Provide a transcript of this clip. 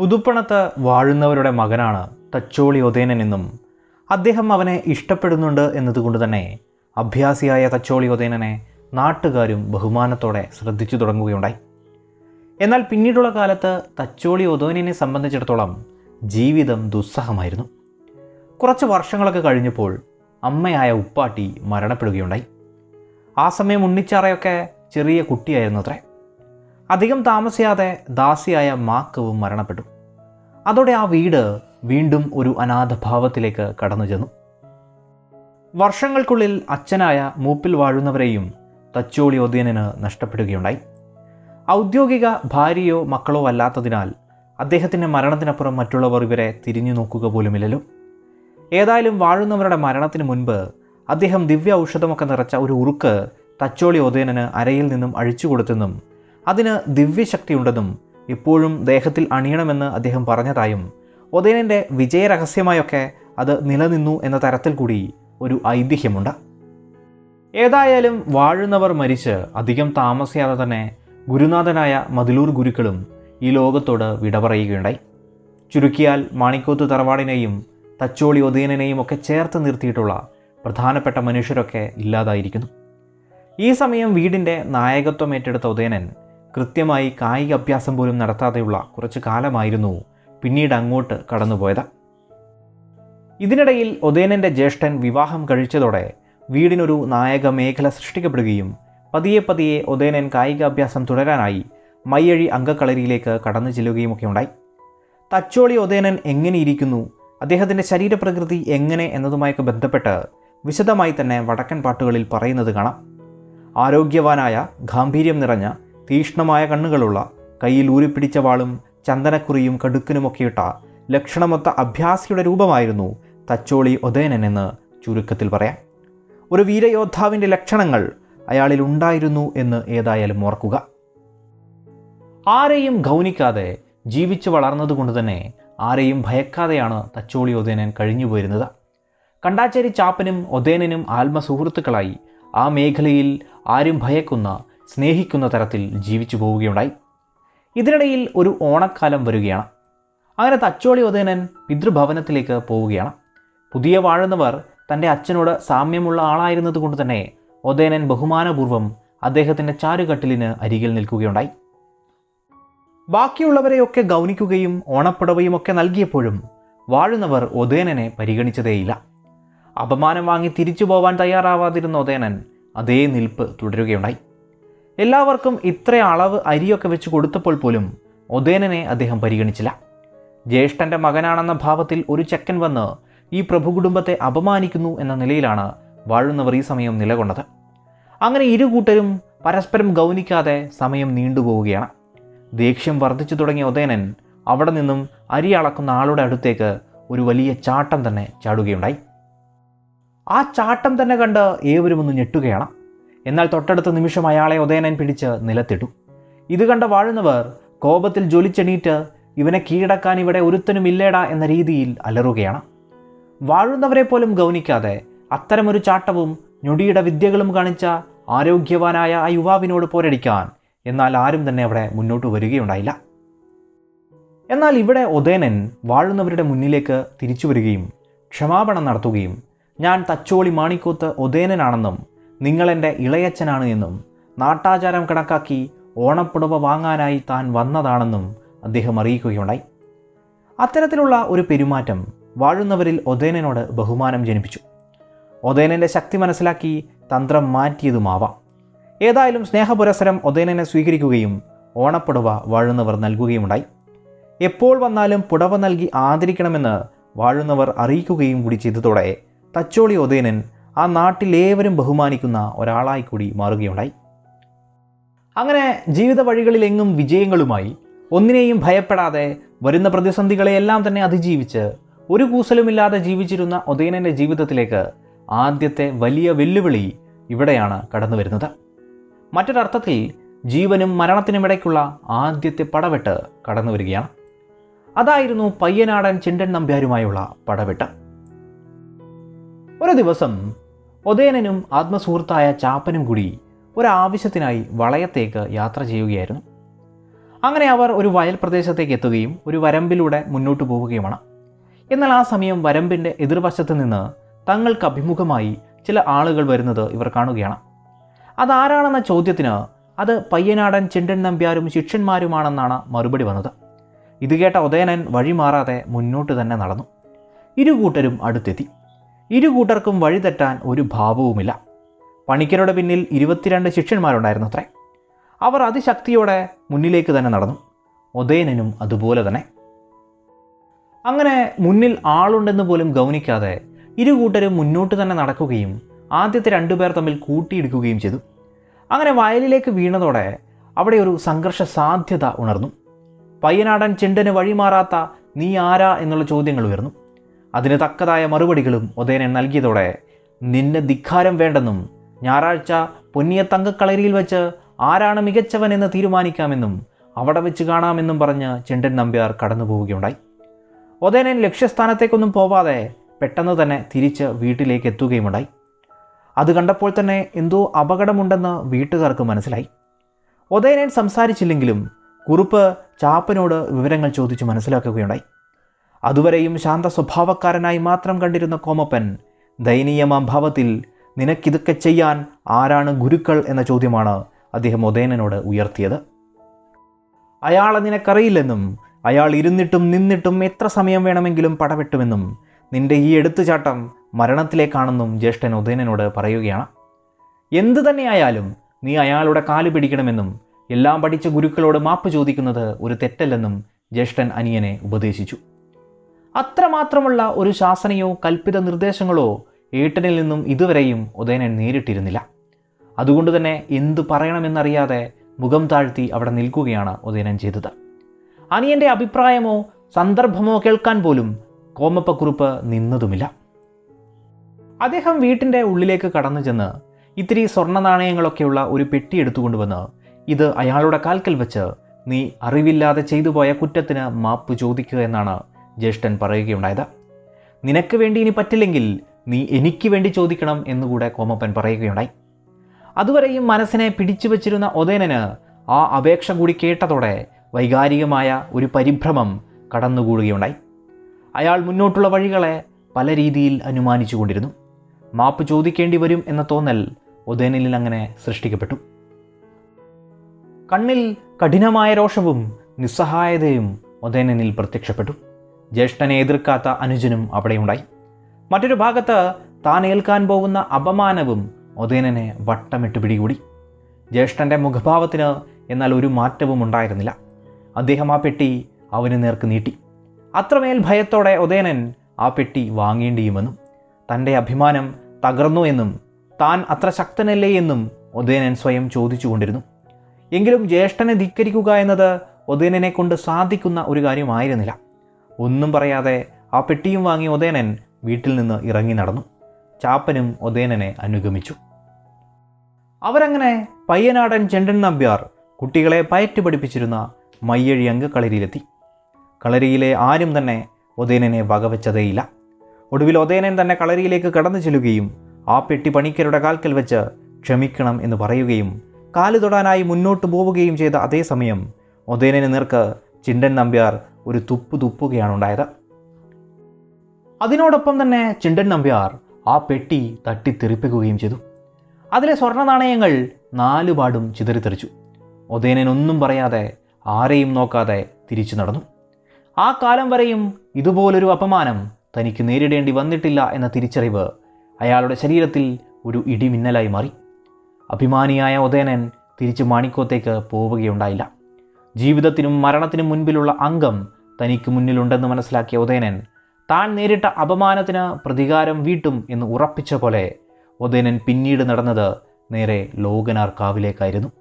പുതുപ്പണത്ത് വാഴുന്നവരുടെ മകനാണ് തച്ചോളി ഒതേനൻ എന്നും അദ്ദേഹം അവനെ ഇഷ്ടപ്പെടുന്നുണ്ട് എന്നതുകൊണ്ട് തന്നെ അഭ്യാസിയായ തച്ചോളി ഒതേനനെ നാട്ടുകാരും ബഹുമാനത്തോടെ ശ്രദ്ധിച്ചു തുടങ്ങുകയുണ്ടായി. എന്നാൽ പിന്നീടുള്ള കാലത്ത് തച്ചോളി ഒതോനിനെ സംബന്ധിച്ചിടത്തോളം ജീവിതം ദുസ്സഹമായിരുന്നു. കുറച്ച് വർഷങ്ങളൊക്കെ കഴിഞ്ഞപ്പോൾ അമ്മയായ ഉപ്പാട്ടി മരണപ്പെടുകയുണ്ടായി. ആ സമയം ഉണ്ണിച്ചാറയൊക്കെ ചെറിയ കുട്ടിയായിരുന്നു അത്രേ അധികം താമസിയാതെ ദാസിയായ മാക്കവും മരണപ്പെട്ടു. അതോടെ ആ വീട് വീണ്ടും ഒരു അനാഥഭാവത്തിലേക്ക് കടന്നു ചെന്നു വർഷങ്ങൾക്കുള്ളിൽ അച്ഛനായ മൂപ്പിൽ വാഴുന്നവരെയും തച്ചോളി ഒതിയനന് നഷ്ടപ്പെടുകയുണ്ടായി. ഔദ്യോഗിക ഭാര്യയോ മക്കളോ അല്ലാത്തതിനാൽ അദ്ദേഹത്തിന്റെ മരണത്തിനപ്പുറം മറ്റുള്ളവർ ഇവരെ തിരിഞ്ഞു നോക്കുക പോലുമില്ലല്ലോ. ഏതായാലും വാഴുന്നവരുടെ മരണത്തിന് മുൻപ് അദ്ദേഹം ദിവ്യ ഔഷധമൊക്കെ നിറച്ച ഒരു ഉറുക്ക് തച്ചോളി ഒതേനന് അരയിൽ നിന്നും അഴിച്ചു കൊടുത്തെന്നും അതിന് ദിവ്യശക്തിയുണ്ടെന്നും എപ്പോഴും ദേഹത്തിൽ അണിയണമെന്ന് അദ്ദേഹം പറഞ്ഞതായും ഒതേനന്റെ വിജയരഹസ്യമായൊക്കെ അത് നിലനിന്നു എന്ന തരത്തിൽ കൂടി ഒരു ഐതിഹ്യമുണ്ട്. ഏതായാലും വാഴുന്നവർ മരിച്ച് അധികം താമസിയാതെ തന്നെ ഗുരുനാഥനായ മതിലൂർ ഗുരുക്കളും ഈ ലോകത്തോട് വിട പറയുകയുണ്ടായി. ചുരുക്കിയാൽ മാണിക്കോത്ത് തറവാടിനെയും തച്ചോളി ഒതേനനെയും ഒക്കെ ചേർത്ത് നിർത്തിയിട്ടുള്ള പ്രധാനപ്പെട്ട മനുഷ്യരൊക്കെ ഇല്ലാതായിരിക്കുന്നു. ഈ സമയം വീടിന്റെ നായകത്വം ഏറ്റെടുത്ത ഉദയനൻ കൃത്യമായി കായിക അഭ്യാസം പോലും നടത്താതെയുള്ള കുറച്ച് കാലമായിരുന്നു പിന്നീട് അങ്ങോട്ട് കടന്നുപോയത്. ഇതിനിടയിൽ ഒതേനന്റെ ജ്യേഷ്ഠൻ വിവാഹം കഴിച്ചതോടെ വീടിനൊരു നായക മേഖല സൃഷ്ടിക്കപ്പെടുകയും പതിയെ പതിയെ ഒതേനൻ കായികാഭ്യാസം തുടരാനായി മയ്യഴി അങ്കക്കളരിയിലേക്ക് കടന്നു ചെല്ലുകയുമൊക്കെ ഉണ്ടായി തച്ചോളി ഒതേനൻ എങ്ങനെയിരിക്കുന്നു? അദ്ദേഹത്തിന്റെ ശരീരപ്രകൃതി എങ്ങനെ എന്നതുമായൊക്കെ ബന്ധപ്പെട്ട് വിശദമായി തന്നെ വടക്കൻ പാട്ടുകളിൽ പറയുന്നത് കാണാം. ആരോഗ്യവാനായ ഗാംഭീര്യം നിറഞ്ഞ തീക്ഷ്ണമായ കണ്ണുകളുള്ള കയ്യിൽ ഊരിപ്പിടിച്ച വാളും ചന്ദനക്കുറിയും കടുക്കനുമൊക്കെയിട്ട ലക്ഷണമൊത്ത അഭ്യാസിയുടെ രൂപമായിരുന്നു തച്ചോളി ഒതേനൻ എന്ന് ചുരുക്കത്തിൽ പറയാം. ഒരു വീരയോദ്ധാവിന്റെ ലക്ഷണങ്ങൾ അയാളിൽ ഉണ്ടായിരുന്നു എന്ന് ഏതായാലും ഓർക്കുക. ആരെയും ഗൗനിക്കാതെ ജീവിച്ചു വളർന്നതുകൊണ്ട് തന്നെ ആരെയും ഭയക്കാതെയാണ് തച്ചോളി ഒതേനൻ കഴിഞ്ഞു പോയിരുന്നത്. കണ്ടാച്ചേരി ചാപ്പനും ഒതേനനും ആത്മസുഹൃത്തുക്കളായി ആ മേഖലയിൽ ആരും ഭയക്കുന്ന സ്നേഹിക്കുന്ന തരത്തിൽ ജീവിച്ചു പോവുകയുണ്ടായി. ഇതിനിടയിൽ ഒരു ഓണക്കാലം വരികയാണ്. അങ്ങനെ തച്ചോളി ഉദയനൻ പിതൃഭവനത്തിലേക്ക് പോവുകയാണ്. പുതിയ വാഴുന്നവർ തന്റെ അച്ഛനോട് സാമ്യമുള്ള ആളായിരുന്നതുകൊണ്ട് തന്നെ ഉദയനൻ ബഹുമാനപൂർവം അദ്ദേഹത്തിന്റെ ചാരുകട്ടിലിന് അരികിൽ നിൽക്കുകയുണ്ടായി. ബാക്കിയുള്ളവരെയൊക്കെ ഗൗനിക്കുകയും ഓണപ്പുടവയും ഒക്കെ നൽകിയപ്പോഴും വാഴുന്നവർ ഉദയനനെ പരിഗണിച്ചതേയില്ല. അപമാനം വാങ്ങി തിരിച്ചു പോവാൻ തയ്യാറാവാതിരുന്ന ഉദയനൻ അതേ നിൽപ്പ് തുടരുകയുണ്ടായി. എല്ലാവർക്കും ഇത്ര അളവ് അരിയൊക്കെ വെച്ച് കൊടുത്തപ്പോൾ പോലും ഒതേനനെ അദ്ദേഹം പരിഗണിച്ചില്ല. ജ്യേഷ്ഠന്റെ മകനാണെന്ന ഭാവത്തിൽ ഒരു ചെക്കൻ വന്ന് ഈ പ്രഭുകുടുംബത്തെ അപമാനിക്കുന്നു എന്ന നിലയിലാണ് വാഴുന്നവർ ഈ സമയം നിലകൊണ്ടത്. അങ്ങനെ ഇരു കൂട്ടരും പരസ്പരം ഗൗനിക്കാതെ സമയം നീണ്ടുപോവുകയാണ്. ദേഷ്യം വർദ്ധിച്ചു തുടങ്ങിയ ഉദയനൻ അവിടെ നിന്നും അരി അളക്കുന്ന ആളുടെ അടുത്തേക്ക് ഒരു വലിയ ചാട്ടം തന്നെ ചാടുകയുണ്ടായി. ആ ചാട്ടം തന്നെ കണ്ട് ഏവരും ഒന്ന് ഞെട്ടുകയാണ്. എന്നാൽ തൊട്ടടുത്ത നിമിഷം അയാളെ ഉദയനൻ പിടിച്ച് നിലത്തിട്ടു. ഇത് കണ്ട വാഴുന്നവർ കോപത്തിൽ ജ്വലിച്ചെണീറ്റ് ഇവനെ കീഴടക്കാൻ ഇവിടെ ഒരുത്തനുമില്ലേടാ എന്ന രീതിയിൽ അലറുകയാണ്. വാഴുന്നവരെ പോലും ഗൗനിക്കാതെ അത്തരമൊരു ചാട്ടവും ഞൊടിയുടെ വിദ്യകളും കാണിച്ച ആരോഗ്യവാനായ ആ യുവാവിനോട് പോരടിക്കാൻ എന്നാൽ ആരും തന്നെ അവിടെ മുന്നോട്ട് വരികയുണ്ടായില്ല. എന്നാൽ ഇവിടെ ഉദയനൻ വാഴുന്നവരുടെ മുന്നിലേക്ക് തിരിച്ചു വരികയും ക്ഷമാപണം നടത്തുകയും ഞാൻ തച്ചോളി മാണിക്കോത്ത് ഒതേനനാണെന്നും നിങ്ങളെന്റെ ഇളയച്ചനാണ് എന്നും നാട്ടാചാരം കണക്കാക്കി ഓണപ്പുടവ വാങ്ങാനായി താൻ വന്നതാണെന്നും അദ്ദേഹം അറിയിക്കുകയുണ്ടായി. അത്തരത്തിലുള്ള ഒരു പെരുമാറ്റം വാഴുന്നവരിൽ ഒതേനോട് ബഹുമാനം ജനിപ്പിച്ചു. ഒതേനന്റെ ശക്തി മനസ്സിലാക്കി തന്ത്രം മാറ്റിയതുമാവാം. ഏതായാലും സ്നേഹപുരസരം ഒതേനനെ സ്വീകരിക്കുകയും ഓണപ്പുടവ വാഴുന്നവർ നൽകുകയുമുണ്ടായി. എപ്പോൾ വന്നാലും പുടവ നൽകി ആദരിക്കണമെന്ന് വാഴുന്നവർ അറിയിക്കുകയും കൂടി ചെയ്തതോടെ തച്ചോളി ഒതേനൻ ആ നാട്ടിലേവരും ബഹുമാനിക്കുന്ന ഒരാളായി കൂടി മാറുകയുണ്ടായി. അങ്ങനെ ജീവിത വഴികളിലെങ്ങും വിജയങ്ങളുമായി ഒന്നിനെയും ഭയപ്പെടാതെ വരുന്ന പ്രതിസന്ധികളെയെല്ലാം തന്നെ അതിജീവിച്ച് ഒരു കൂസലുമില്ലാതെ ജീവിച്ചിരുന്ന ഉദയനന്റെ ജീവിതത്തിലേക്ക് ആദ്യത്തെ വലിയ വെല്ലുവിളി ഇവിടെയാണ് കടന്നു വരുന്നത്. മറ്റൊരർത്ഥത്തിൽ ജീവനും മരണത്തിനുമിടയ്ക്കുള്ള ആദ്യത്തെ പടവെട്ട് കടന്നു വരികയാണ്. അതായിരുന്നു പയ്യനാടൻ ചിണ്ടൻ നമ്പ്യാരുമായുള്ള പടവെട്ട്. ഒരു ദിവസം ഒതേനനും ആത്മസുഹൃത്തായ ചാപ്പനും കൂടി ഒരാവശ്യത്തിനായി വളയത്തേക്ക് യാത്ര ചെയ്യുകയായിരുന്നു. അങ്ങനെ അവർ ഒരു വയൽ പ്രദേശത്തേക്ക് എത്തുകയും ഒരു വരമ്പിലൂടെ മുന്നോട്ട് പോവുകയുമാണ്. എന്നാൽ ആ സമയം വരമ്പിന്റെ എതിർവശത്ത് നിന്ന് തങ്ങൾക്ക് അഭിമുഖമായി ചില ആളുകൾ വരുന്നത് ഇവർ കാണുകയാണ്. അതാരാണെന്ന ചോദ്യത്തിന് അത് പയ്യനാടൻ ചെണ്ടൻ നമ്പ്യാരും ശിഷ്യന്മാരുമാണെന്നാണ് മറുപടി വന്നത്. ഇത് കേട്ട ഉദയനൻ വഴിമാറാതെ മുന്നോട്ട് തന്നെ നടന്നു. ഇരു കൂട്ടരും അടുത്തെത്തി. ഇരു കൂട്ടർക്കും വഴിതെറ്റാൻ ഒരു ഭാവവുമില്ല. പണിക്കരുടെ പിന്നിൽ ഇരുപത്തിരണ്ട് ശിഷ്യന്മാരുണ്ടായിരുന്നു അത്രേ അവർ അതിശക്തിയോടെ മുന്നിലേക്ക് തന്നെ നടന്നു. ഉദയനനും അതുപോലെ തന്നെ. അങ്ങനെ മുന്നിൽ ആളുണ്ടെന്ന് പോലും ഗൗനിക്കാതെ ഇരു കൂട്ടരും മുന്നോട്ട് തന്നെ നടക്കുകയും ആദ്യത്തെ രണ്ടുപേർ തമ്മിൽ കൂട്ടിയിടിക്കുകയും ചെയ്തു. അങ്ങനെ വയലിലേക്ക് വീണതോടെ അവിടെ ഒരു സംഘർഷ സാധ്യത ഉണർന്നു. പയ്യനാടൻ ചെണ്ടന് വഴിമാറാത്ത നീ ആരാ? എന്നുള്ള ചോദ്യങ്ങൾ ഉയർന്നു. അതിന് തക്കതായ മറുപടികളും ഉദയനൻ നൽകിയതോടെ നിന്നെ ധിക്കാരം വേണ്ടെന്നും ഞായറാഴ്ച പൊന്നിയ തങ്കക്കളരിയിൽ വെച്ച് ആരാണ് മികച്ചവൻ എന്ന് തീരുമാനിക്കാമെന്നും അവിടെ വെച്ച് കാണാമെന്നും പറഞ്ഞ് ചെണ്ടൻ നമ്പ്യാർ കടന്നു പോവുകയുണ്ടായി ഉദയനൻ ലക്ഷ്യസ്ഥാനത്തേക്കൊന്നും പോവാതെ പെട്ടെന്ന് തന്നെ തിരിച്ച് വീട്ടിലേക്ക് എത്തുകയുമുണ്ടായി. അത് കണ്ടപ്പോൾ തന്നെ എന്തോ അപകടമുണ്ടെന്ന് വീട്ടുകാർക്ക് മനസ്സിലായി. ഉദയനൻ സംസാരിച്ചില്ലെങ്കിലും കുറുപ്പ് ചാപ്പനോട് വിവരങ്ങൾ ചോദിച്ചു മനസ്സിലാക്കുകയുണ്ടായി. അതുവരെയും ശാന്ത സ്വഭാവക്കാരനായി മാത്രം കണ്ടിരുന്ന കോമപ്പൻ ദയനീയമാം ഭാവത്തിൽ നിനക്കിതൊക്കെ ചെയ്യാൻ ആരാണ് ഗുരുക്കൾ എന്ന ചോദ്യമാണ് അദ്ദേഹം ഉദയനനോട് ഉയർത്തിയത്. അയാളെ നിനക്കറിയില്ലെന്നും അയാൾ ഇരുന്നിട്ടും നിന്നിട്ടും എത്ര സമയം വേണമെങ്കിലും പടവെട്ടുമെന്നും നിന്റെ ഈ എടുത്തുചാട്ടം മരണത്തിലേക്കാണെന്നും ജ്യേഷ്ഠൻ ഉദയനനോട് പറയുകയാണ്. എന്തു തന്നെയായാലും നീ അയാളുടെ കാൽ പിടിക്കണമെന്നും എല്ലാം പഠിച്ച ഗുരുക്കളോട് മാപ്പ് ചോദിക്കുന്നത് ഒരു തെറ്റല്ലെന്നും ജ്യേഷ്ഠൻ അനിയനെ ഉപദേശിച്ചു. അത്രമാത്രമുള്ള ഒരു ശാസനയോ കൽപ്പിത നിർദ്ദേശങ്ങളോ ഏട്ടനിൽ നിന്നും ഇതുവരെയും ഉദയനൻ നേരിട്ടിരുന്നില്ല. അതുകൊണ്ട് തന്നെ എന്തു പറയണമെന്നറിയാതെ മുഖം താഴ്ത്തി അവിടെ നിൽക്കുകയാണ് ഉദയനൻ ചെയ്തത്. അനിയന്റെ അഭിപ്രായമോ സന്ദർഭമോ കേൾക്കാൻ പോലും കോമപ്പക്കുറുപ്പ് നിന്നതുമില്ല. അദ്ദേഹം വീട്ടിന്റെ ഉള്ളിലേക്ക് കടന്നു ചെന്ന് ഇത്തിരി സ്വർണ നാണയങ്ങളൊക്കെയുള്ള ഒരു പെട്ടി എടുത്തുകൊണ്ടുവന്ന് ഇത് അയാളുടെ കാൽക്കൽ വെച്ച് നീ അറിവില്ലാതെ ചെയ്തു പോയ കുറ്റത്തിന് മാപ്പ് ചോദിക്കുക എന്നാണ് ജ്യേഷ്ഠൻ പറയുകയുണ്ടായത് നിനക്ക് വേണ്ടി ഇനി പറ്റില്ലെങ്കിൽ നീ എനിക്ക് വേണ്ടി ചോദിക്കണം എന്നുകൂടെ കോമപ്പൻ പറയുകയുണ്ടായി. അതുവരെയും മനസ്സിനെ പിടിച്ചു വച്ചിരുന്ന ഒതേനന് ആ അപേക്ഷ കൂടി കേട്ടതോടെ വൈകാരികമായ ഒരു പരിഭ്രമം കടന്നുകൂടുകയുണ്ടായി. അയാൾ മുന്നോട്ടുള്ള വഴികളെ പല രീതിയിൽ അനുമാനിച്ചു കൊണ്ടിരുന്നു മാപ്പ് ചോദിക്കേണ്ടി വരും എന്ന തോന്നൽ ഒതേനിൽ അങ്ങനെ സൃഷ്ടിക്കപ്പെട്ടു. കണ്ണിൽ കഠിനമായ രോഷവും നിസ്സഹായതയും ഒതേനനിൽ പ്രത്യക്ഷപ്പെട്ടു. ജ്യേഷ്ഠനെ എതിർക്കാത്ത അനുജനും അവിടെയുണ്ടായി. മറ്റൊരു ഭാഗത്ത് താൻ ഏൽക്കാൻ പോകുന്ന അപമാനവും ഉദയനനെ വട്ടമിട്ട് പിടികൂടി. ജ്യേഷ്ഠന്റെ മുഖഭാവത്തിന് എന്നാൽ ഒരു മാറ്റവും ഉണ്ടായിരുന്നില്ല. അദ്ദേഹം ആ പെട്ടി അവന് നേർക്ക് നീട്ടി. അത്രമേൽ ഭയത്തോടെ ഉദയനൻ ആ പെട്ടി വാങ്ങേണ്ടിയുമെന്നും തന്റെ അഭിമാനം തകർന്നു എന്നും താൻ അത്ര ശക്തനല്ലേ എന്നും ഉദയനൻ സ്വയം ചോദിച്ചുകൊണ്ടിരുന്നു. എങ്കിലും ജ്യേഷ്ഠനെ ധിക്കരിക്കുക എന്നത് ഉദയനനെ കൊണ്ട് സാധിക്കുന്ന ഒരു കാര്യമായിരുന്നില്ല. ഒന്നും പറയാതെ ആ പെട്ടിയും വാങ്ങി ഉദയനൻ വീട്ടിൽ നിന്ന് ഇറങ്ങി നടന്നു. ചാപ്പനും ഉദയനനെ അനുഗമിച്ചു. അവരങ്ങനെ പയ്യനാടൻ ചെണ്ടൻ നമ്പ്യാർ കുട്ടികളെ പയറ്റ് പഠിപ്പിച്ചിരുന്ന മയ്യഴി അങ്ക് കളരിയിലെത്തി കളരിയിലെ ആരും തന്നെ ഉദയനനെ വകവെച്ചതേയില്ല. ഒടുവിൽ ഉദയനൻ തന്നെ കളരിയിലേക്ക് കടന്നു ചെല്ലുകയും ആ പെട്ടി പണിക്കരുടെ കാൽക്കൽ വെച്ച് ക്ഷമിക്കണം എന്ന് പറയുകയും കാലു തൊടാനായി മുന്നോട്ട് പോവുകയും ചെയ്ത അതേസമയം ഉദയനന് നേർക്ക് ചിണ്ടൻ നമ്പ്യാർ ഒരു തുപ്പ് തുപ്പുകയാണ് ഉണ്ടായത്. അതിനോടൊപ്പം തന്നെ ചിണ്ടൻ നമ്പ്യാർ ആ പെട്ടി തട്ടിത്തെറിപ്പിക്കുകയും ചെയ്തു. അതിലെ സ്വർണ നാണയങ്ങൾ നാലുപാടും ചിതറിത്തെറിച്ചു ഒന്നും പറയാതെ ആരെയും നോക്കാതെ തിരിച്ചു നടന്നു. ആ കാലം വരെയും ഇതുപോലൊരു അപമാനം തനിക്ക് നേരിടേണ്ടി വന്നിട്ടില്ല എന്ന തിരിച്ചറിവ് അയാളുടെ ശരീരത്തിൽ ഒരു ഇടിമിന്നലായി മാറി. അഭിമാനിയായ ഉദയനൻ തിരിച്ച് മാണിക്കോത്തേക്ക് പോവുകയുണ്ടായില്ല. ജീവിതത്തിനും മരണത്തിനും മുൻപിലുള്ള അംഗം തനിക്ക് മുന്നിലുണ്ടെന്ന് മനസ്സിലാക്കിയ ഉദയനൻ താൻ നേരിട്ട അപമാനത്തിന് പ്രതികാരം വീട്ടും എന്ന് ഉറപ്പിച്ച പോലെ ഉദയനൻ പിന്നീട് നടന്നത് നേരെ ലോകനാർ കാവിലേക്കായിരുന്നു